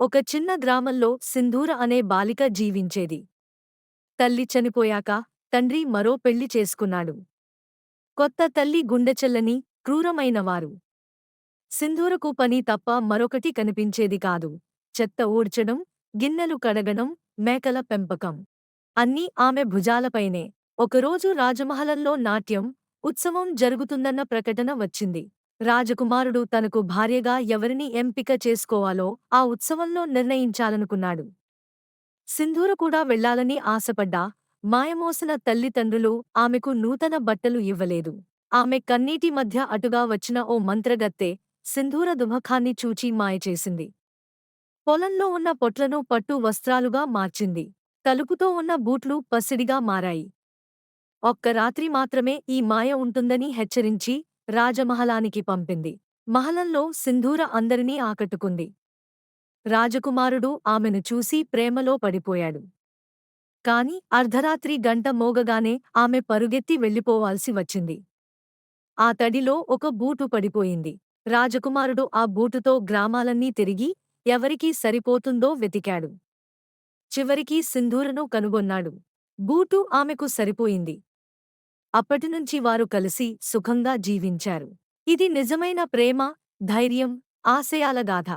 ఒక చిన్న గ్రామంలో సింధూర అనే బాలిక జీవించేది. తల్లి చనిపోయాక తండ్రి మరో పెళ్ళి చేసుకున్నాడు. కొత్త తల్లి గుండెచెల్లని క్రూరమైనవారు. సింధూరకు పని తప్ప మరొకటి కనిపించేది కాదు. చెత్త ఊడ్చడం గిన్నెలు కడగడం మేకల పెంపకం. అన్నీ ఆమె భుజాలపైనే. ఒకరోజు రాజమహలంలో నాట్యం ఉత్సవం జరుగుతుందన్న ప్రకటన వచ్చింది. రాజకుమారుడు తనకు భార్యగా ఎవరిని ఎంపిక చేసుకోవాలో ఆ ఉత్సవంలో నిర్ణయించాలనుకున్నాడు. సింధూర కూడా వెళ్ళాలని ఆశపడ్డా మాయమోసిన తల్లిదండ్రులు ఆమెకు నూతన బట్టలు ఇవ్వలేదు. ఆమె కన్నీటి మధ్య అటుగా వచ్చిన ఓ మంత్రగత్తె సింధూర దుమఖాన్ని చూచి మాయచేసింది పొలంలో ఉన్న పొట్లను పట్టు వస్త్రాలుగా మార్చింది. తలుపుతో ఉన్న బూట్లు పసిడిగా మారాయి. ఒక్క రాత్రి మాత్రమే ఈ మాయ ఉంటుందని హెచ్చరించి రాజమహలానికి పంపింది. మహలంలో సింధూర అందరినీ ఆకట్టుకుంది. రాజకుమారుడు ఆమెను చూసి ప్రేమలో పడిపోయాడు. కాని అర్ధరాత్రి గంట మోగగానే ఆమె పరుగెత్తి వెళ్ళిపోవాల్సి వచ్చింది. ఆ తడిలో ఒక బూటు పడిపోయింది. రాజకుమారుడు ఆ బూటుతో గ్రామాలన్నీ తిరిగి ఎవరికీ సరిపోతుందో వెతికాడు. చివరికి సింధూరను కనుగొన్నాడు. బూటు ఆమెకు సరిపోయింది. అప్పటినుంచి వారు కలిసి సుఖంగా జీవించారు. ఇది నిజమైన ప్రేమ ధైర్యం ఆశయాల గాథ.